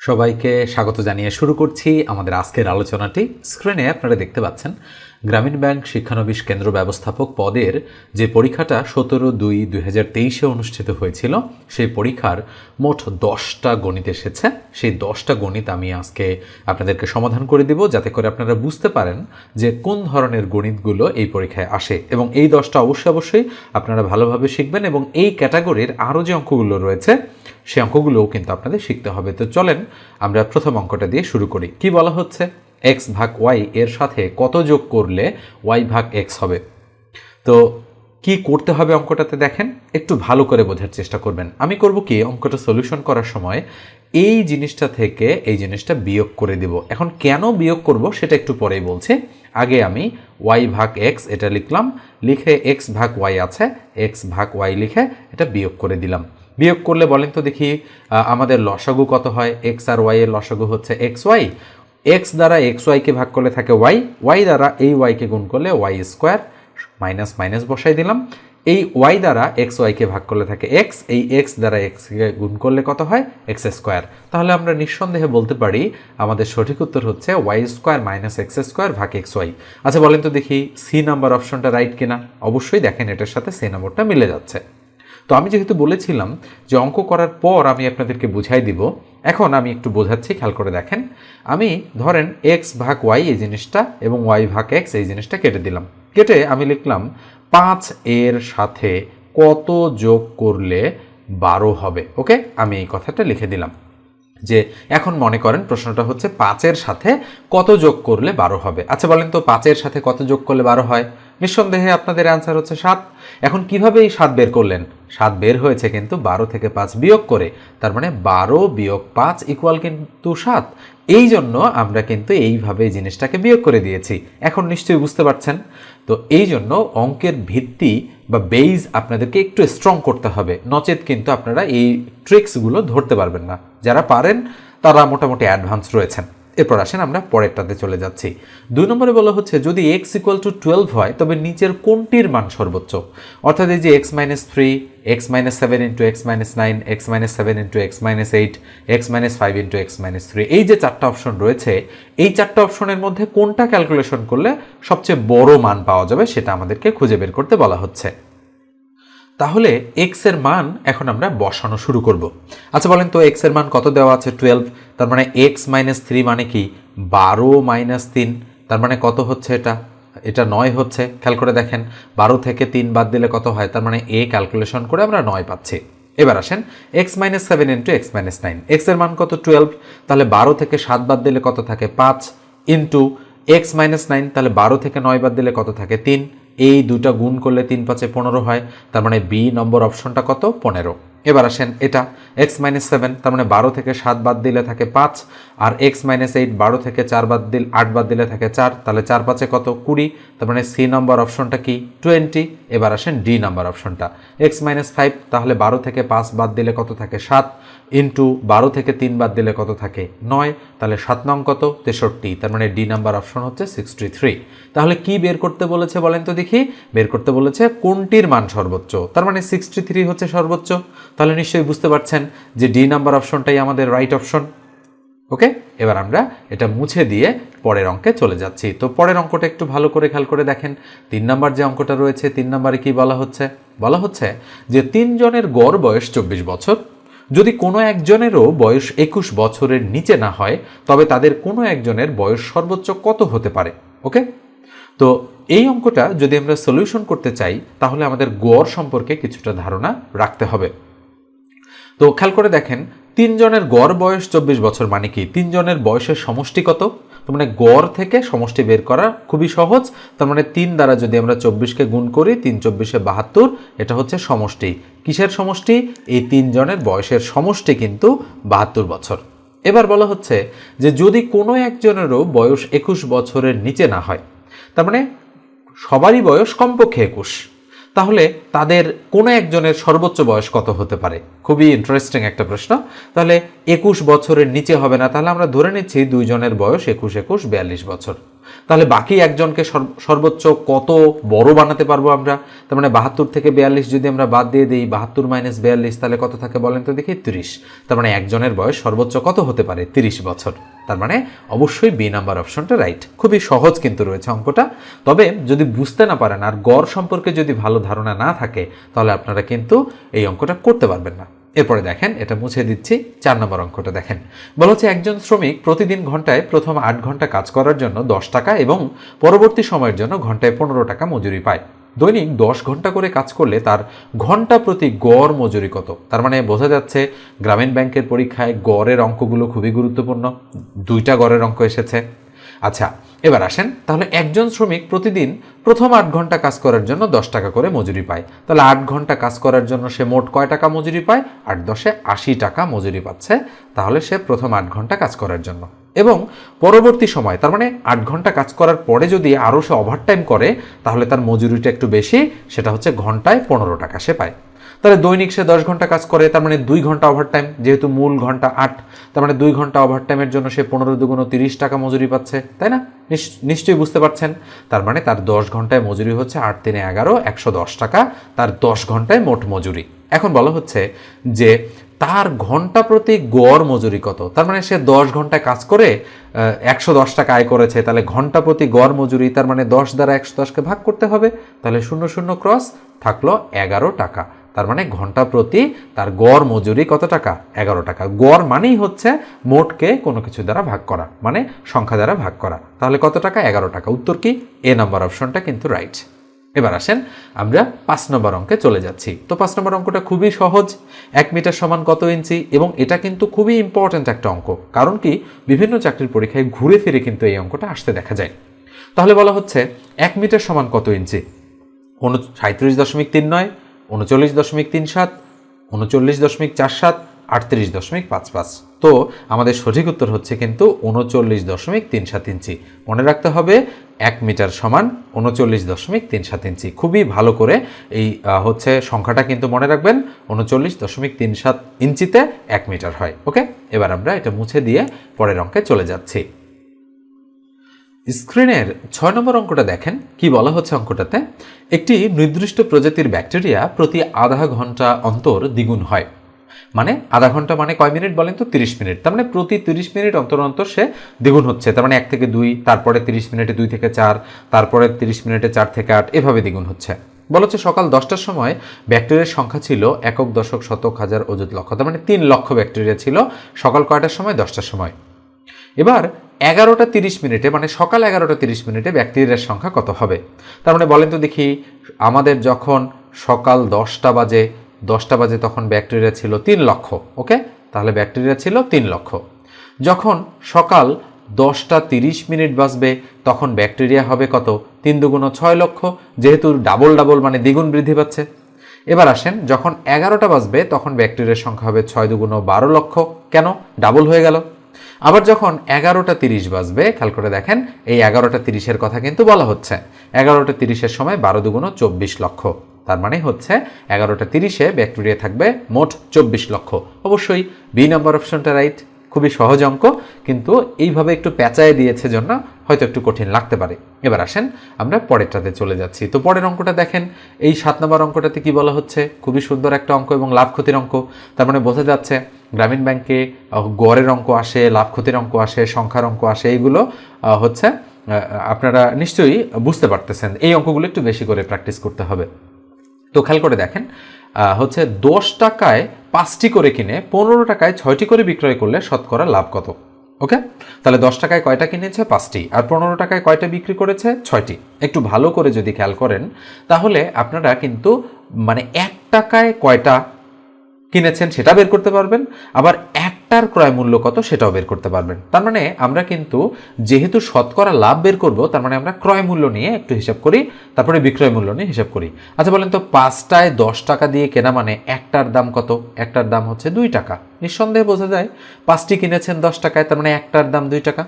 সবাইকে স্বাগত জানিয়ে শুরু করছি আমাদের আজকের আলোচনাটি। স্ক্রিনে আপনারা দেখতে পাচ্ছেন গ্রামীণ ব্যাংক শিক্ষানবিশ কেন্দ্র ব্যবস্থাপক পদের যে পরীক্ষাটা সতেরো দুই দুই হাজার তেইশে অনুষ্ঠিত হয়েছিল, সেই পরীক্ষার মোট দশটা গণিত এসেছে। সেই দশটা গণিত আমি আজকে আপনাদেরকে সমাধান করে দিব, যাতে করে আপনারা বুঝতে পারেন যে কোন ধরনের গণিতগুলো এই পরীক্ষায় আসে। এবং এই দশটা অবশ্যই অবশ্যই আপনারা ভালোভাবে শিখবেন এবং এই ক্যাটাগরির আরও যে অঙ্কগুলো রয়েছে, সেই অঙ্কগুলোও কিন্তু আপনাদের শিখতে হবে। তো চলেন আমরা প্রথম অঙ্কটা দিয়ে শুরু করি। কি বলা হচ্ছে? এক্স ভাগ ওয়াই এর সাথে কত যোগ করলে ওয়াই ভাগ এক্স হবে? তো কি করতে হবে অঙ্কটাতে দেখেন? একটু ভালো করে বোঝার চেষ্টা করবেন। আমি করব কি? অঙ্কটা সলিউশন করার সময় এই জিনিসটা থেকে এই জিনিসটা বিয়োগ করে দেব। এখন কেন বিয়োগ করব সেটা একটু পরেই বলছি। আগে আমি ওয়াই ভাগ এক্স এটা লিখলাম। লিখে এক্স ভাগ ওয়াই আছে এক্স ভাগ ওয়াই লিখে এটা বিয়োগ করে দিলাম। বিয়োগ করলে বলেন তো দেখি আমাদের লসাগু কত হয়? এক্স আর ওয়াই এর লসাগু হচ্ছে এক্স ওয়াই এক্স দ্বারা এক্স ওয়াইকে ভাগ করলে থাকে ওয়াই ওয়াই দ্বারা এই ওয়াইকে গুণ করলে ওয়াই স্কোয়ার মাইনাস মাইনাস বসাই দিলাম। এই ওয়াই দ্বারা এক্স ওয়াইকে ভাগ করলে থাকে এক্স এই এক্স দ্বারা এক্সকে গুণ করলে কত হয়? এক্স স্কোয়ার তাহলে আমরা নিঃসন্দেহে বলতে পারি, আমাদের সঠিক উত্তর হচ্ছে Y square minus X square ভাগ এক্স ওয়াই আচ্ছা বলেন তো দেখি সি নাম্বার অপশনটা রাইট কিনা? অবশ্যই দেখেন, এটার সাথে সি নাম্বারটা মিলে যাচ্ছে। তো আমি যেহেতু বলেছিলাম যে অঙ্ক করার পর আমি আপনাদেরকে বুঝাই দিব, এখন আমি একটু বোঝাচ্ছি, খেয়াল করে দেখেন। আমি ধরেন এক্স ভাগ ওয়াই এই জিনিসটা এবং ওয়াই ভাগ এক্স এই জিনিসটা কেটে দিলাম। কেটে আমি লিখলাম পাঁচ এর সাথে কত যোগ করলে বারো হবে? ওকে? আমি এই কথাটা লিখে দিলাম। যে এখন মনে করেন প্রশ্নটা হচ্ছে পাঁচের সাথে কত যোগ করলে বারো হবে? আচ্ছা বলেন তো পাঁচের সাথে কত যোগ করলে বারো হয়? নিঃসন্দেহে আপনাদের অ্যান্সার হচ্ছে সাত। এখন কীভাবে এই সাত বের করলেন? সাত বের হয়েছে কিন্তু বারো থেকে পাঁচ বিয়োগ করে, তার মানে বারো বিয়োগ পাঁচ ইকুয়াল কিন্তু সাত। এই জন্য আমরা কিন্তু এইভাবে এই জিনিসটাকে বিয়োগ করে দিয়েছি। এখন নিশ্চয়ই বুঝতে পারছেন? তো এই জন্য অঙ্কের ভিত্তি বা বেইজ আপনাদেরকে একটু স্ট্রং করতে হবে। নচেত কিন্তু আপনারা এই ট্রিক্সগুলো ধরতে পারবেন না। যারা পারেন, তারা মোটামুটি অ্যাডভান্স রয়েছেন। এরপর আসেন আমরা পরেরটাতে চলে যাচ্ছি। দুই নম্বরে বলা হচ্ছে, যদি এক্স ইকুয়াল টু টুয়েলভ হয়, তবে নিচের কোনটির মান সর্বোচ্চ? অর্থাৎ এই যে X minus three X minus seven into X minus nine X minus seven into X minus eight X minus five into X minus three এই যে চারটা অপশন রয়েছে, এই চারটা অপশনের মধ্যে কোনটা ক্যালকুলেশন করলে সবচেয়ে বড় মান পাওয়া যাবে সেটা আমাদেরকে খুঁজে বের করতে বলা হচ্ছে। তাহলে এক্সের মান এখন আমরা বসানো শুরু করব। আচ্ছা বলেন তো এক্সের মান কত দেওয়া আছে? টুয়েলভ তার মানে এক্স মাইনাস থ্রি মানে কি? বারো মাইনাস তিন। তার মানে কত হচ্ছে এটা? এটা নয় হচ্ছে। খেয়াল করে দেখেন, বারো থেকে তিন বাদ দিলে কত হয়? তার মানে এ ক্যালকুলেশন করে আমরা নয় পাচ্ছি। এবার আসেন X minus seven into X minus nine এক্সের মান কত? টুয়েলভ তাহলে বারো থেকে সাত বাদ দিলে কত থাকে? পাঁচ ইন্টু এক্স মাইনাস নাইন তাহলে বারো থেকে নয় বাদ দিলে কত থাকে? তিন। এই দুটা গুণ করলে তিন পাঁচে পনেরো হয়। তার মানে বি নম্বর অপশনটা কত? পনেরো। এবার আসেন এটা এক্স মাইনাস সেভেন তার মানে বারো থেকে সাত বাদ দিলে থাকে পাঁচ, আর এক্স মাইনাস এইট বারো থেকে চার বাদ দিল, আট বাদ দিলে থাকে চার, তাহলে চার পাঁচে কত? কুড়ি, তার মানে সি নম্বর অপশনটা কি? টোয়েন্টি এবার আসেন ডি নাম্বার অপশনটা এক্স মাইনাস ফাইভ তাহলে বারো থেকে পাঁচ বাদ দিলে কত থাকে? সাত ইন্টু বারো থেকে তিন বাদ দিলে কত থাকে? নয়, তাহলে সাত নং কত? তেষট্টি। তার মানে ডি নাম্বার অপশন হচ্ছে সিক্সটি থ্রি। তাহলে কি বের করতে বলেছে বলেন তো দেখি? বের করতে বলেছে কোনটির মান সর্বোচ্চ? তার মানে সিক্সটি থ্রি হচ্ছে সর্বোচ্চ। তাহলে নিশ্চয়ই বুঝতে পারছেন যে ডি নাম্বার অপশনটাই আমাদের রাইট অপশন। ওকে? এবার আমরা এটা মুছে দিয়ে পরের অঙ্কে চলে যাচ্ছি। তো পরের অঙ্কটা একটু ভালো করে খেয়াল করে দেখেন। তিন নাম্বার যে অঙ্কটা রয়েছে, তিন নাম্বারে কি বলা হচ্ছে? বলা হচ্ছে যে তিনজনের গড় বয়স চব্বিশ বছর। যদি কোনো একজনেরও বয়স একুশ বছরের নিচে না হয়, তবে তাদের কোনো একজনের বয়স সর্বোচ্চ কত হতে পারে? ওকে? তো এই অঙ্কটা যদি আমরা সলিউশন করতে চাই, তাহলে আমাদের গড় সম্পর্কে কিছুটা ধারণা রাখতে হবে। তো খেয়াল করে দেখেন, তিনজনের গড় বয়স চব্বিশ বছর মানে কি? তিনজনের বয়সের সমষ্টি কত? তার মানে গড় থেকে সমষ্টি বের করা খুবই সহজ। তার মানে তিন দ্বারা যদি আমরা চব্বিশকে গুণ করি, তিন চব্বিশে বাহাত্তর, এটা হচ্ছে সমষ্টি। কিসের সমষ্টি? এই তিনজনের বয়সের সমষ্টি কিন্তু বাহাত্তর বছর। এবার বলা হচ্ছে যে যদি কোনো একজনেরও বয়স একুশ বছরের নিচে না হয়, তার মানে সবারই বয়স কমপক্ষে একুশ। তাহলে তাদের কোনো একজনের সর্বোচ্চ বয়স কত হতে পারে? খুবই ইন্টারেস্টিং একটা প্রশ্ন। তাহলে একুশ বছরের নিচে হবে না, তাহলে আমরা ধরে নিচ্ছি দুইজনের বয়স একুশ একুশ বিয়াল্লিশ বছর। তাহলে বাকি একজনকে সর্বোচ্চ কত বড় বানাতে পারব আমরা? তার মানে বাহাত্তর থেকে বিয়াল্লিশ যদি আমরা বাদ দিয়ে দিই, বাহাত্তর মাইনাস বিয়াল্লিশ, তাহলে কত থাকে বলেন তো দেখি? তিরিশ। তার মানে একজনের বয়স সর্বোচ্চ কত হতে পারে? তিরিশ বছর। তার মানে অবশ্যই বি নাম্বার অপশনটা রাইট খুবই সহজ কিন্তু রয়েছে অঙ্কটা। তবে যদি বুঝতে না পারেন আর গড় সম্পর্কে যদি ভালো ধারণা না থাকে, তাহলে আপনারা কিন্তু এই অঙ্কটা করতে পারবেন না। এরপরে দেখেন, এটা মুছে দিচ্ছি, চার নম্বর অঙ্কটা দেখেন। বলা হচ্ছে একজন শ্রমিক প্রতিদিন ঘন্টায় প্রথম আট ঘণ্টা কাজ করার জন্য দশ টাকা এবং পরবর্তী সময়ের জন্য ঘন্টায় পনেরো টাকা মজুরি পায়। দৈনিক দশ ঘণ্টা করে কাজ করলে তার ঘণ্টা প্রতি গড় মজুরি কত? তার মানে বোঝা যাচ্ছে গ্রামীণ ব্যাংকের পরীক্ষায় গড়ের অঙ্কগুলো খুবই গুরুত্বপূর্ণ। দুইটা গড়ের অঙ্ক এসেছে। আচ্ছা এবার আসেন, তাহলে একজন শ্রমিক প্রতিদিন প্রথম আট ঘণ্টা কাজ করার জন্য দশ টাকা করে মজুরি পায়। তাহলে আট ঘণ্টা কাজ করার জন্য সে মোট কয় টাকা মজুরি পায়? আট দশে আশি টাকা মজুরি পাচ্ছে, তাহলে সে প্রথম আট ঘণ্টা কাজ করার জন্য। এবং পরবর্তী সময়, তার মানে আট ঘণ্টা কাজ করার পরে যদি আরও সে ওভারটাইম করে, তাহলে তার মজুরিটা একটু বেশি, সেটা হচ্ছে ঘন্টায় পনেরো টাকা সে পায়। তাহলে দৈনিক সে দশ ঘণ্টা কাজ করে, তার মানে দুই ঘণ্টা ওভারটাইম যেহেতু মূল ঘণ্টা আট, তার মানে দুই ঘণ্টা ওভারটাইমের জন্য সে পনেরো দুগুণ তিরিশ টাকা মজুরি পাচ্ছে, তাই না? নিশ- নিশ্চয়ই বুঝতে পারছেন। তার মানে তার দশ ঘন্টায় মজুরি হচ্ছে আট তিনে এগারো, একশো দশ টাকা, তার দশ ঘন্টায় মোট মজুরি। এখন বলা হচ্ছে যে তার ঘণ্টা প্রতি গড় মজুরি কত? তার মানে সে দশ ঘন্টায় কাজ করে একশো দশ টাকা আয় করেছে, তাহলে ঘণ্টা প্রতি গড় মজুরি, তার মানে দশ দ্বারা একশো দশকে ভাগ করতে হবে। তাহলে শূন্য শূন্য ক্রস থাকল এগারো টাকা। তার মানে ঘণ্টা প্রতি তার গড় মজুরি কত টাকা? এগারো টাকা। গড় মানেই হচ্ছে মোটকে কোনো কিছু দ্বারা ভাগ করা মানে সংখ্যা দ্বারা ভাগ করা। তাহলে কত টাকা? এগারো টাকা। উত্তর কি? এ নাম্বার অপশনটা কিন্তু রাইট এবার আসেন আমরা পাঁচ নম্বর অঙ্কে চলে যাচ্ছি। তো পাঁচ নম্বর অঙ্কটা খুবই সহজ। এক মিটার সমান কত ইঞ্চি? এবং এটা কিন্তু খুবই ইম্পর্ট্যান্ট একটা অঙ্ক। কারণ কি? বিভিন্ন চাকরির পরীক্ষায় ঘুরে ফিরে কিন্তু এই অঙ্কটা আসতে দেখা যায়। তাহলে বলা হচ্ছে এক মিটার সমান কত ইঞ্চি? উন সাঁত্রিশ দশমিক তিন নয় উনচল্লিশ দশমিক তিন সাত, উনচল্লিশ দশমিক চার সাত, আটত্রিশ দশমিক পাঁচ পাঁচ। তো আমাদের সঠিক উত্তর হচ্ছে কিন্তু উনচল্লিশ দশমিক তিন সাত ইঞ্চি। মনে রাখতে হবে এক মিটার সমান উনচল্লিশ দশমিক তিন সাত ইঞ্চি। খুবই ভালো করে এই হচ্ছে সংখ্যাটা কিন্তু মনে রাখবেন, উনচল্লিশ দশমিক তিন সাত ইঞ্চিতে এক মিটার হয়। ওকে? এবার আমরা এটা মুছে দিয়ে পরের অঙ্কে চলে যাচ্ছি। স্ক্রিনের ছয় নম্বর অঙ্কটা দেখেন, কি বলা হচ্ছে অঙ্কটাতে? একটি নির্দিষ্ট প্রজাতির ব্যাকটেরিয়া প্রতি আধা ঘণ্টা অন্তর দ্বিগুণ হয়। মানে আধা ঘণ্টা মানে কয় মিনিট বলেন তো? তিরিশ মিনিট। তার মানে প্রতি তিরিশ মিনিট অন্তর অন্তর সে দ্বিগুণ হচ্ছে। তার মানে এক থেকে দুই, তারপরে তিরিশ মিনিটে দুই থেকে চার, তারপরে তিরিশ মিনিটে চার থেকে আট, এভাবে দ্বিগুণ হচ্ছে। বলা হচ্ছে সকাল দশটার সময় ব্যাকটেরিয়ার সংখ্যা ছিল একক, দশক, শতক, হাজার, অযুত লক্ষ। তার মানে তিন লক্ষ ব্যাকটেরিয়া ছিল সকাল কয়টার সময়? দশটার সময়। এবার এগারোটা তিরিশ মিনিটে মানে সকাল এগারোটা তিরিশ মিনিটে ব্যাকটেরিয়ার সংখ্যা কত হবে? তার মানে বলেন তো দেখি, আমাদের যখন সকাল দশটা বাজে দশটা বাজে তখন ব্যাকটেরিয়া ছিল তিন লক্ষ, ওকে? তাহলে ব্যাকটেরিয়া ছিল তিন লক্ষ। যখন সকাল দশটা তিরিশ মিনিট বাজবে, তখন ব্যাকটেরিয়া হবে কত? তিন দুগুণ ছয় লক্ষ, যেহেতু ডাবল ডাবল মানে দ্বিগুণ বৃদ্ধি পাচ্ছে। এবার আসেন, যখন এগারোটা বাজবে, তখন ব্যাকটেরিয়ার সংখ্যা হবে ছয় দুগুণ বারো লক্ষ। কেন? ডাবল হয়ে গেল। আবার যখন এগারোটা তিরিশ বাজবে, খেয়াল করে দেখেন, এই এগারোটা তিরিশের কথা কিন্তু বলা হচ্ছে। এগারোটা তিরিশের সময় বারো দুগুণ চব্বিশ লক্ষ। তার মানে হচ্ছে এগারোটা তিরিশে ব্যাকটেরিয়া থাকবে মোট চব্বিশ লক্ষ। অবশ্যই বি নম্বর অপশনটা রাইট খুবই সহজ অঙ্ক, কিন্তু এইভাবে একটু পেঁচায় দিয়েছে জন্য হয়তো একটু কঠিন লাগতে পারে। এবার আসেন আমরা পরেরটাতে চলে যাচ্ছি। তো পরের অঙ্কটা দেখেন, এই সাত নম্বর অঙ্কটাতে কি বলা হচ্ছে? খুবই সুন্দর একটা অঙ্ক এবং লাভ ক্ষতির অঙ্ক। তার মানে বোঝা যাচ্ছে গ্রামীণ ব্যাংকে গড়ের অঙ্ক আসে লাভ ক্ষতির অঙ্ক আসে, সংখ্যার অঙ্ক আসে, এইগুলো হচ্ছে আপনারা নিশ্চয়ই বুঝতে পারতেছেন। এই অঙ্কগুলো একটু বেশি করে প্র্যাকটিস করতে হবে। তো খেয়াল করে দেখেন হচ্ছে দশ টাকায় পাঁচটি করে কিনে, পনেরো টাকায় ছয়টি করে বিক্রয় করলে শতকরা লাভ কত? ওকে? তাহলে দশ টাকায় কয়টা কিনেছে? পাঁচটি। আর পনেরো টাকায় কয়টা বিক্রি করেছে? ছয়টি। একটু ভালো করে যদি খেয়াল করেন, তাহলে আপনারা কিন্তু মানে এক টাকায় কয়টা কিনেছেন সেটা বের করতে পারবেন। আবার একটার ক্রয় মূল্য কত সেটাও বের করতে পারবেন। তার মানে আমরা কিন্তু যেহেতু শতকরা লাভ বের করব, তার মানে আমরা ক্রয় মূল্য নিয়ে একটু হিসাব করি, তারপরে বিক্রয় মূল্য নিয়ে হিসাব করি। আচ্ছা বলেন তো, পাঁচটায় দশ টাকা দিয়ে কেনা মানে একটার দাম কত? একটার দাম হচ্ছে দুই টাকা। নিঃসন্দেহে বোঝা যায়, পাঁচটি কিনেছেন দশ টাকায়, তার মানে একটার দাম দুই টাকা।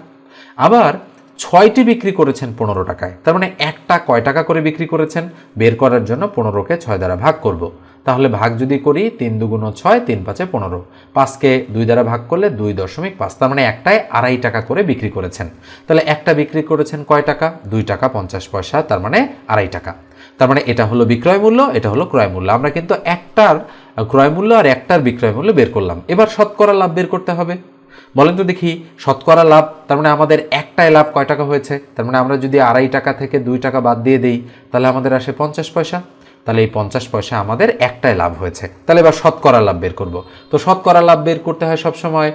আবার ছয়টি বিক্রি করেছেন পনেরো টাকায়, তার মানে একটা কয় টাকা করে বিক্রি করেছেন, বের করার জন্য পনেরোকে ছয় দ্বারা ভাগ করব। তাহলে ভাগ যদি করি তিন দুগুণ ছয়, তিন পাঁচে পনেরো। পাঁচকে দুই দ্বারা ভাগ করলে দুই দশমিক পাঁচ, তার মানে একটায় আড়াই টাকা করে বিক্রি করেছেন। তাহলে একটা বিক্রি করেছেন কয় টাকা? দুই টাকা পঞ্চাশ পয়সা, তার মানে আড়াই টাকা। তার মানে এটা হলো বিক্রয় মূল্য, এটা হলো ক্রয় মূল্য। আমরা কিন্তু একটার ক্রয় মূল্য আর একটার বিক্রয় মূল্য বের করলাম। এবার শতকরা লাভ বের করতে হবে। বলেন তো দেখি, শতকরা লাভ, তার মানে আমাদের একটাই লাভ কয় টাকা হয়েছে? তার মানে আমরা যদি আড়াই টাকা থেকে দুই টাকা বাদ দিয়ে দিই, তাহলে আমাদের আসে পঞ্চাশ পয়সা। তাহলে এই পঞ্চাশ পয়সা আমাদের একটাই লাভ হয়েছে। তাহলে এবার শতকরা লাভ বের করব। তো শতকরা লাভ বের করতে হয় সবসময়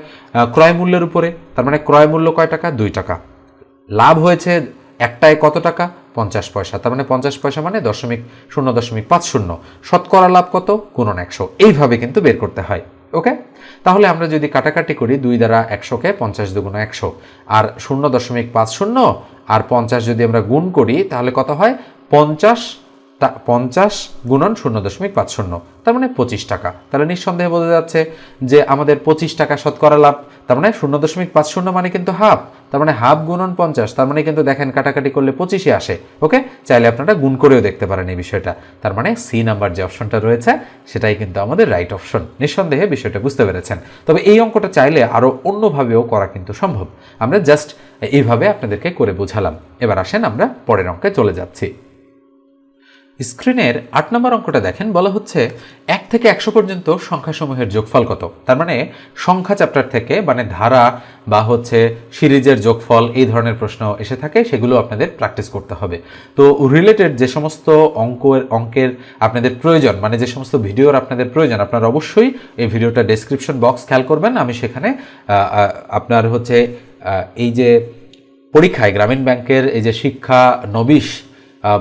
ক্রয় মূল্যের উপরে। তার মানে ক্রয় মূল্য কয় টাকা? দুই টাকা। লাভ হয়েছে একটায় কত টাকা? পঞ্চাশ পয়সা। তার মানে পঞ্চাশ পয়সা মানে দশমিক শূন্য, দশমিক পাঁচ শূন্য। শতকরা লাভ কত? গুণন একশো। এইভাবে কিন্তু বের করতে হয়। ওকে? তাহলে আমরা যদি কাটাকাটি করি, দুই দ্বারা একশোকে পঞ্চাশ দুগুণ একশো। আর শূন্য দশমিক পাঁচ শূন্য, আর পঞ্চাশ যদি আমরা গুণ করি, তাহলে কত হয়? পঞ্চাশ তা পঞ্চাশ গুণন শূন্য দশমিক পাঁচ শূন্য, তার মানে পঁচিশ টাকা। তাহলে নিঃসন্দেহে বোঝা যাচ্ছে যে আমাদের পঁচিশ টাকা শতকরা লাভ, তার মানে শূন্য দশমিক পাঁচ শূন্য মানে কিন্তু হাফ, তার মানে হাফ গুণন পঞ্চাশ, তার মানে কিন্তু দেখেন কাটাকাটি করলে পঁচিশে আসে, ওকে? চাইলে আপনারা গুণ করেও দেখতে পারেন এই বিষয়টা। তার মানে সি নাম্বার যে অপশনটা রয়েছে, সেটাই কিন্তু আমাদের রাইট অপশন নিঃসন্দেহে বিষয়টা বুঝতে পেরেছেন। তবে এই অঙ্কটা চাইলে আরও অন্যভাবেও করা কিন্তু সম্ভব। আমরা জাস্ট এইভাবে আপনাদেরকে করে বোঝালাম। এবার আসেন আমরা পরের অঙ্কে চলে যাচ্ছি। স্ক্রিনের আট নম্বর অঙ্কটা দেখেন, বলা হচ্ছে এক থেকে একশো পর্যন্ত সংখ্যাসমূহের যোগফল কত? তার মানে সংখ্যা চ্যাপ্টার থেকে মানে ধারা বা হচ্ছে সিরিজের যোগফল এই ধরনের প্রশ্ন এসে থাকে, সেগুলো আপনাদের প্র্যাকটিস করতে হবে। তো রিলেটেড যে সমস্ত অঙ্কের অঙ্কের আপনাদের প্রয়োজন মানে যে সমস্ত ভিডিওর আপনাদের প্রয়োজন, আপনারা অবশ্যই এই ভিডিওটা ডেসক্রিপশন বক্স খেয়াল করবেন। আমি সেখানে আপনার হচ্ছে এই যে পরীক্ষায় গ্রামীণ ব্যাংকের এই যে শিক্ষা, নবিশ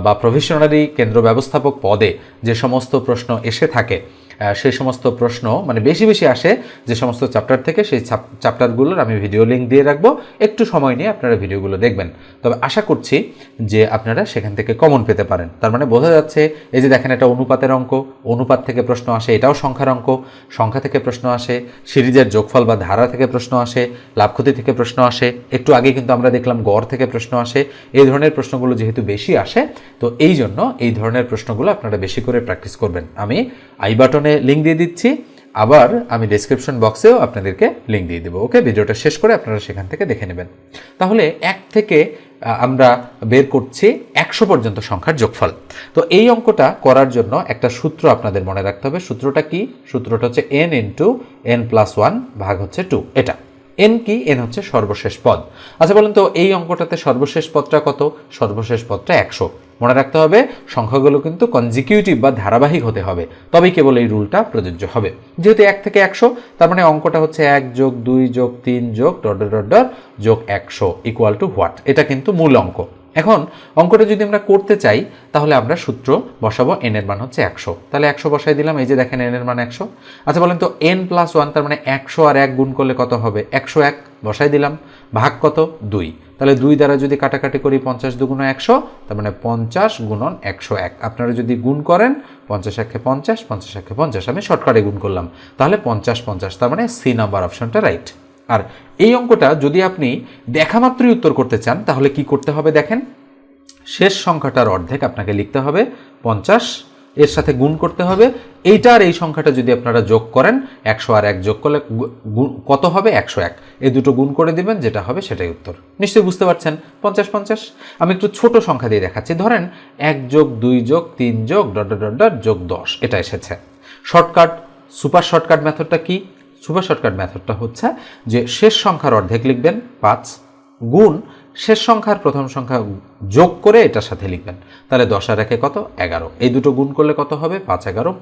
বা প্রভিশনারি কেন্দ্র ব্যবস্থাপক পদে যে সমস্ত প্রশ্ন এসে থাকে সেই সমস্ত প্রশ্ন মানে বেশি বেশি আসে যে সমস্ত চ্যাপ্টার থেকে, সেই চ্যাপ্টারগুলোর আমি ভিডিও লিঙ্ক দিয়ে রাখব। একটু সময় নিয়ে আপনারা ভিডিওগুলো দেখবেন। তবে আশা করছি যে আপনারা সেখান থেকে কমন পেতে পারেন। তার মানে বোঝা যাচ্ছে, এই যে দেখেন এটা অনুপাতের অঙ্ক, অনুপাত থেকে প্রশ্ন আসে, এটাও সংখ্যার অঙ্ক। সংখ্যা থেকে প্রশ্ন আসে, সিরিজের যোগফল বা ধারা থেকে প্রশ্ন আসে, লাভ ক্ষতি থেকে প্রশ্ন আসে, একটু আগে কিন্তু আমরা দেখলাম গড় থেকে প্রশ্ন আসে। এই ধরনের প্রশ্নগুলো যেহেতু বেশি আসে, তো এই জন্য এই ধরনের প্রশ্নগুলো আপনারা বেশি করে প্র্যাকটিস করবেন। আমি আই বাটনে লিঙ্ক দিয়ে দিচ্ছি। আবার আমি ডিসক্রিপশন বক্সেও আপনাদেরকে লিঙ্ক দিয়ে দেবো ওকে ভিডিওটা শেষ করে আপনারা সেখান থেকে দেখে নেবেন। তাহলে এক থেকে আমরা বের করছি একশো পর্যন্ত সংখ্যার যোগফল। তো এই অঙ্কটা করার জন্য একটা সূত্র আপনাদের মনে রাখতে হবে। সূত্রটা কি? সূত্রটা হচ্ছে N into N plus one ভাগ হচ্ছে টু এটা। এন কি? এন হচ্ছে সর্বশেষ পদ। আচ্ছা বলেন তো, এই অঙ্কটাতে সর্বশেষ পদটা কত? সর্বশেষ পদটা একশো। মনে রাখতে হবে, সংখ্যাগুলো কিন্তু কনজিকিউটিভ বা ধারাবাহিক হতে হবে। তবেই কেবল এই রুলটা প্রযোজ্য হবে। যেহেতু এক থেকে একশো, তার মানে অঙ্কটা হচ্ছে এক যোগ দুই যোগ তিন যোগ ডট ডট ডট যোগ একশো ইকুয়াল টু হোয়াট এটা কিন্তু মূল অঙ্ক। এখন অঙ্কটা যদি আমরা করতে চাই, তাহলে আমরা সূত্র বসাবো এন এর মান হচ্ছে একশো। তাহলে একশো বসাই দিলাম, এই যে দেখেন এন এর মান একশো। আচ্ছা বলেন তো এন প্লাস ওয়ান তার মানে একশো আর এক গুণ করলে কত হবে? একশো এক, বসাই দিলাম। ভাগ কত? দুই। তাহলে দুই দ্বারা যদি কাটাকাটি করি পঞ্চাশ দুগুণ একশো, তার মানে পঞ্চাশ গুণন একশো এক। আপনারা যদি গুণ করেন, পঞ্চাশ একে পঞ্চাশ পঞ্চাশ একে পঞ্চাশ, আমি শর্টকাটে গুণ করলাম। তাহলে পঞ্চাশ পঞ্চাশ, তার মানে সি নাম্বার অপশনটা রাইট আর এই অঙ্কটা যদি আপনি দেখা মাত্রই উত্তর করতে চান, তাহলে কি করতে হবে দেখেন? শেষ সংখ্যাটার অর্ধেক আপনাকে লিখতে হবে, পঞ্চাশ। এর সাথে গুণ করতে হবে। এইটার এই সংখ্যাটা যদি আপনারা যোগ করেন, একশো আর এক যোগ করলে কত হবে? একশো এক। এই দুটো গুণ করে দিবেন, যেটা হবে সেটাই উত্তর। নিশ্চয়ই বুঝতে পারছেন? পঞ্চাশ পঞ্চাশ। আমি একটু ছোট সংখ্যা দিয়ে দেখাচ্ছি। ধরেন এক যোগ দুই যোগ তিন যোগ ডট ডট ডট, যোগ দশ। এটা এসেছে। শর্টকাট, সুপার শর্টকাট মেথডটা কি? সুপার শর্টকাট মেথডটা হচ্ছে যে শেষ সংখ্যার অর্ধেক লিখবেন, পাঁচ, গুণ শেষ সংখ্যার প্রথম সংখ্যা যোগ করে এটার সাথে লিখবেন। তাহলে দশ আর একে কত? এগারো। এই দুটো গুণ করলে কত হবে? পাঁচ, এগারো,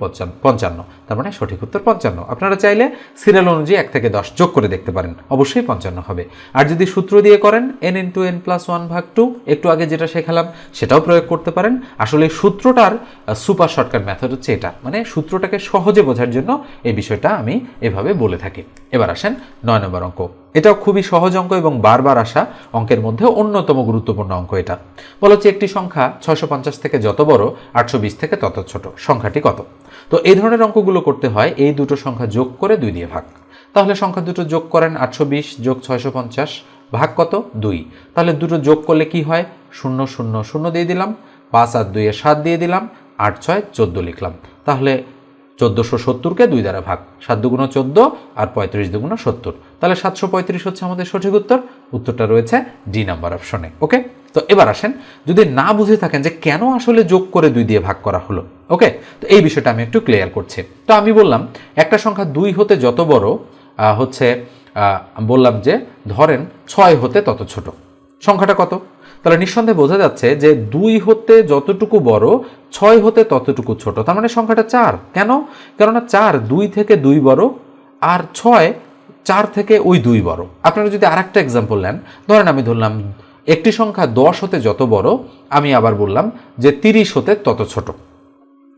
পঞ্চান্ন তার মানে সঠিক উত্তর পঞ্চান্ন। আপনারা চাইলে সিরিয়াল অনুযায়ী এক থেকে দশ যোগ করে দেখতে পারেন। অবশ্যই পঞ্চান্ন হবে। আর যদি সূত্র দিয়ে করেন N into N plus one ভাগ টু একটু আগে যেটা শেখালাম, সেটাও প্রয়োগ করতে পারেন। আসলে সূত্রটার সুপার শর্টকাট মেথড হচ্ছে এটা। মানে সূত্রটাকে সহজে বোঝার জন্য এই বিষয়টা আমি এভাবে বলে থাকি। এবার আসেন নয় নম্বর অঙ্ক। এটাও খুবই সহজ অঙ্ক এবং বারবার আসা অঙ্কের মধ্যে অন্যতম গুরুত্বপূর্ণ অঙ্ক এটা। বলা একটি সংখ্যা ছয়শো পঞ্চাশ থেকে যত বড়, আটশো বিশ থেকে তত ছোট। সংখ্যাটি কত? তো এই ধরনের অঙ্কগুলো করতে হয়, এই দুটো সংখ্যা যোগ করে দুই দিয়ে ভাগ। তাহলে সংখ্যা দুটো যোগ করেন আটশো বিশ যোগ ছয়শো পঞ্চাশ, ভাগ কত? দুই। তাহলে দুটো যোগ করলে কি হয়? শূন্য শূন্য শূন্য দিয়ে দিলাম। পাঁচ আর দুইয়ে সাত দিয়ে দিলাম। আট, ছয়, চোদ্দ লিখলাম। তাহলে চোদ্দোশো সত্তরকে দুই দ্বারা ভাগ। সাত দুগুণ চোদ্দ আর পঁয়ত্রিশ দুগুণ সত্তর। তাহলে সাতশো পঁয়ত্রিশ হচ্ছে আমাদের সঠিক উত্তর। উত্তরটা রয়েছে ডি নাম্বার অপশনে ওকে তো এবার আসেন, যদি না বুঝে থাকেন যে কেন আসলে যোগ করে দুই দিয়ে ভাগ করা হলো, ওকে? তো এই বিষয়টা আমি একটু ক্লিয়ার করছি। তো আমি বললাম, একটা সংখ্যা দুই হতে যত বড় হচ্ছে বললাম যে ধরেন ছয় হতে তত ছোট। সংখ্যাটা কত? তাহলে নিঃসন্দেহে বোঝা যাচ্ছে যে দুই হতে যতটুকু বড়, ছয় হতে ততটুকু ছোট। তার মানে সংখ্যাটা চার। কেন? কেননা চার দুই থেকে দুই বড়, আর ছয় চার থেকে ওই দুই বড়। আপনারা যদি আর একটা এক্সাম্পল নেন, ধরেন আমি ধরলাম একটি সংখ্যা দশ হতে যত বড়, আমি আবার বললাম যে তিরিশ হতে তত ছোট।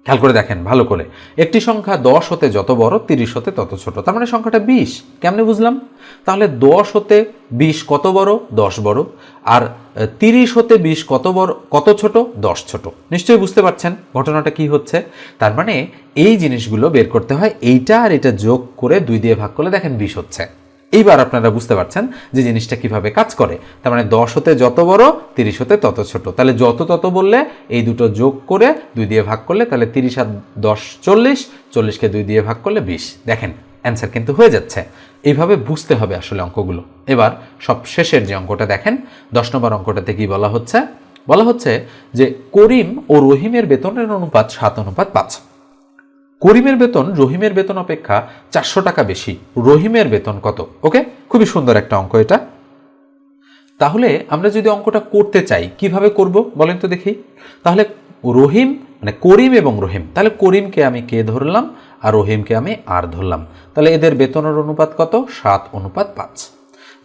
খেয়াল করে দেখেন, ভালো করে। একটি সংখ্যা দশ হতে যত বড়, তিরিশ হতে তত ছোট। তার মানে সংখ্যাটা বিশ। কেমনে বুঝলাম? তাহলে দশ হতে বিশ কত বড়? দশ বড়। আর তিরিশ হতে বিশ কত বড়? কত ছোট? দশ ছোট। নিশ্চয়ই বুঝতে পারছেন ঘটনাটা কি হচ্ছে? তার মানে এই জিনিসগুলো বের করতে হয় এইটা আর এটা যোগ করে দুই দিয়ে ভাগ করলে দেখেন বিশ হচ্ছে। এইবার আপনারা বুঝতে পারছেন যে জিনিসটা কীভাবে কাজ করে। তার মানে দশ হতে যত বড়, তিরিশ হতে তত ছোট। তাহলে যত তত বললে এই দুটো যোগ করে দুই দিয়ে ভাগ করলে তাহলে তিরিশ আর দশ চল্লিশ, চল্লিশকে দুই দিয়ে ভাগ করলে বিশ। দেখেন, অ্যান্সার কিন্তু হয়ে যাচ্ছে। এইভাবে বুঝতে হবে আসলে অঙ্কগুলো। এবার সব শেষের যে অঙ্কটা দেখেন, দশ নম্বর অঙ্কটাতে কি বলা হচ্ছে? বলা হচ্ছে যে করিম ও রহিমের বেতনের অনুপাত সাত, অনুপাত পাঁচ। করিমের বেতন, রহিমের বেতন অপেক্ষা চারশো টাকা বেশি। রহিমের বেতন কত? ওকে? খুবই সুন্দর একটা অঙ্ক এটা। তাহলে আমরা যদি অঙ্কটা করতে চাই, কীভাবে করব বলেন তো দেখি। তাহলে রহিম মানে করিম এবং রহিম, তাহলে করিমকে আমি কে ধরলাম? আর রহিমকে আমি আর ধরলাম। তাহলে এদের বেতনের অনুপাত কত? সাত অনুপাত পাঁচ।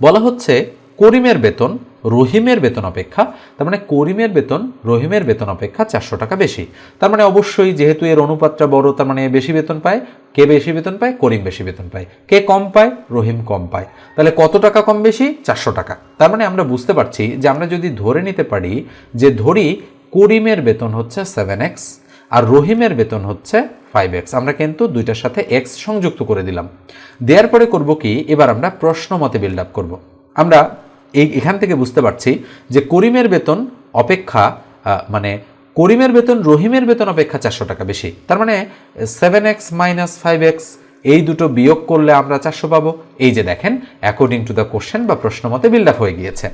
বলা হচ্ছে করিমের বেতন, রহিমের বেতন অপেক্ষা, তার মানে করিমের বেতন, রহিমের বেতন অপেক্ষা চারশো টাকা বেশি। তার মানে অবশ্যই যেহেতু এর অনুপাতটা বড়, তার মানে বেশি বেতন পায়, কে বেশি বেতন পায়, করিম বেশি বেতন পায়। কে কম পায়, রহিম কম পায়। তাহলে কত টাকা কম বেশি? চারশো টাকা। তার মানে আমরা বুঝতে পারছি যে আমরা যদি ধরে নিতে পারি যে ধরি করিমের বেতন হচ্ছে সেভেন এক্স আর রহিমের বেতন হচ্ছে ফাইভ এক্স আমরা কিন্তু দুইটার সাথে এক্স সংযুক্ত করে দিলাম। দেওয়ার পরে করব কি? এবার আমরা প্রশ্ন মতে বিল্ড আপ করব। আমরা এই এখান থেকে বুঝতে পারছি যে করিমের বেতন অপেক্ষা মানে করিমের বেতন, রহিমের বেতন অপেক্ষা চারশো টাকা বেশি। তার মানে seven X minus five X এই দুটো বিয়োগ করলে আমরা চারশো পাবো। এই যে দেখেন অ্যাকর্ডিং টু দ্য কোশ্চেন বা প্রশ্ন মতে বিল্ড আপ হয়ে গিয়েছে।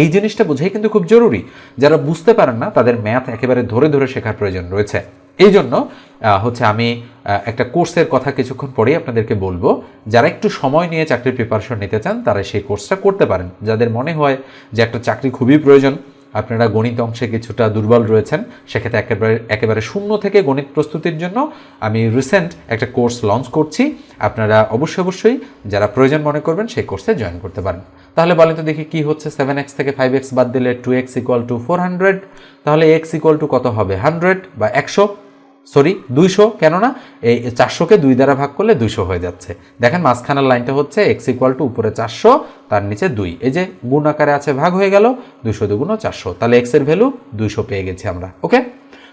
এই জিনিসটা বোঝাই কিন্তু খুব জরুরি। যারা বুঝতে পারেন না, তাদের ম্যাথ একেবারে ধরে ধরে শেখার প্রয়োজন রয়েছে। এই জন্য হচ্ছে আমি একটা কোর্সের কথা কিছুক্ষণ পরেই আপনাদেরকে বলব। যারা একটু সময় নিয়ে চাকরির প্রিপারেশন নিতে চান, তারা সেই কোর্সটা করতে পারেন। যাদের মনে হয় যে একটা চাকরি খুবই প্রয়োজন, আপনারা গণিত অংশে কিছুটা দুর্বল রয়েছেন, সেক্ষেত্রে একেবারে একেবারে শূন্য থেকে গণিত প্রস্তুতির জন্য আমি রিসেন্ট একটা কোর্স লঞ্চ করছি। আপনারা অবশ্যই অবশ্যই যারা প্রয়োজন মনে করবেন, সেই কোর্সে জয়েন করতে পারেন। তাহলে বলেন তো দেখি কি হচ্ছে। সেভেন এক্স থেকে ফাইভ এক্স বাদ দিলে two X equal to four hundred তাহলে এক্স ইকুয়াল টু কত হবে? হান্ড্রেড বা একশো? সরি, দুইশো কেননা এই চারশোকে দুই দ্বারা ভাগ করলে দুইশো হয়ে যাচ্ছে। দেখেন মাঝখানের লাইনটা হচ্ছে এক্স ইকুয়াল টু উপরে চারশো, তার নিচে দুই। এই যে গুণ আকারে আছে, ভাগ হয়ে গেল, দুইশো দুগুণ চারশো। তাহলে এক্সের ভ্যালু দুইশো পেয়ে গেছি আমরা ওকে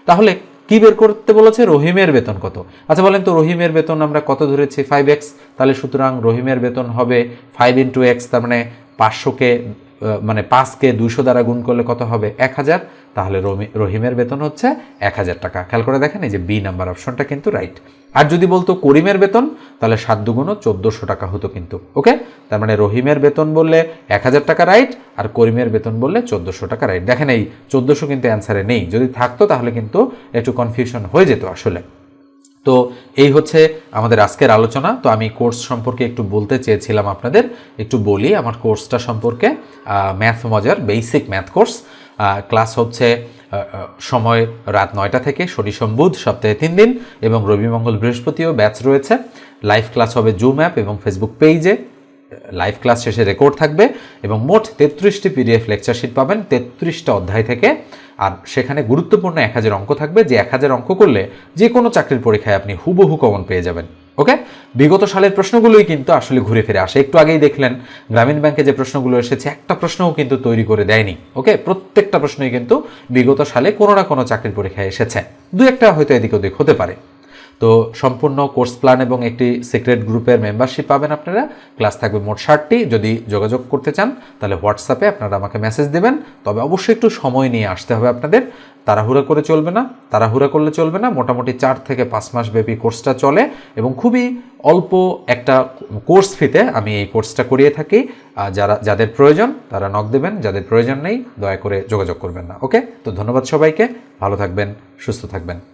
তাহলে কি বের করতে বলেছে? রহিমের বেতন কত? আচ্ছা বলেন তো, রহিমের বেতন আমরা কত ধরেছি? ফাইভ এক্স তাহলে সুতরাং রহিমের বেতন হবে ফাইভ ইন্টু এক্স তার মানে পাঁচশোকে মানে পাঁচকে দুশো দ্বারা গুণ করলে কত হবে? এক হাজার। তাহলে রহিমের বেতন হচ্ছে এক হাজার টাকা। খেয়াল করে দেখেন, এই যে বি নাম্বার অপশনটা কিন্তু রাইট আর যদি বলতো করিমের বেতন, তাহলে সাত দুগুণও চোদ্দোশো টাকা হতো কিন্তু। ওকে? তার মানে রহিমের বেতন বললে এক হাজার টাকা রাইট আর করিমের বেতন বললে চোদ্দোশো টাকা রাইট দেখেন, এই চোদ্দোশো কিন্তু অ্যান্সারে নেই। যদি থাকতো, তাহলে কিন্তু একটু কনফিউশন হয়ে যেত আসলে। তো এই হচ্ছে আমাদের আজকের আলোচনা। তো আমি কোর্স সম্পর্কে একটু বলতে চেয়েছিলাম আপনাদের, একটু বলি আমার কোর্সটা সম্পর্কে। ম্যাথ মজার বেসিক ম্যাথ কোর্স ক্লাস হচ্ছে সময় রাত নয়টা থেকে শনি সম্বুধ, সপ্তাহে তিন দিন এবং রবি মঙ্গল বৃহস্পতিও ব্যাচ রয়েছে। লাইভ ক্লাস হবে জুম অ্যাপ এবং ফেসবুক পেজে লাইভ ক্লাস শেষে রেকর্ড থাকবে এবং মোট তেত্রিশটি পিডিএফ লেকচার শিট পাবেন। তেত্রিশটা অধ্যায় থেকে আর সেখানে গুরুত্বপূর্ণ এক হাজার অঙ্ক থাকবে, যে এক হাজার অঙ্ক করলে যে কোনো চাকরির পরীক্ষায় আপনি হুবহু কমন পেয়ে যাবেন ওকে বিগত সালের প্রশ্নগুলোই কিন্তু আসলে ঘুরে ফিরে আসে। একটু আগেই দেখলেন, গ্রামীণ ব্যাংকে যে প্রশ্নগুলো এসেছে, একটা প্রশ্নও কিন্তু তৈরি করে দেয়নি ওকে প্রত্যেকটা প্রশ্নই কিন্তু বিগত সালে কোনো না কোনো চাকরির পরীক্ষায় এসেছে। দু একটা হয়তো এদিক ওদিক হতে পারে। তো সম্পূর্ণ কোর্স প্ল্যান এবং একটি সিক্রেট গ্রুপের মেম্বারশিপ পাবেন আপনারা। ক্লাস থাকবে মোট ষাটটি। যদি যোগাযোগ করতে চান, তাহলে হোয়াটসঅ্যাপে আপনারা আমাকে মেসেজ দেবেন। তবে অবশ্যই একটু সময় নিয়ে আসতে হবে আপনাদের। তাড়াহুড়া করে চলবে না, তাড়াহুড়া করলে চলবে না। মোটামুটি চার থেকে পাঁচ মাস ব্যাপী কোর্সটা চলে এবং খুবই অল্প একটা কোর্স ফিতে আমি এই কোর্সটা করিয়ে থাকি। যারা, যাদের প্রয়োজন, তারা নক দেবেন। যাদের প্রয়োজন নেই, দয়া করে যোগাযোগ করবেন না। ওকে? তো ধন্যবাদ সবাইকে। ভালো থাকবেন, সুস্থ থাকবেন।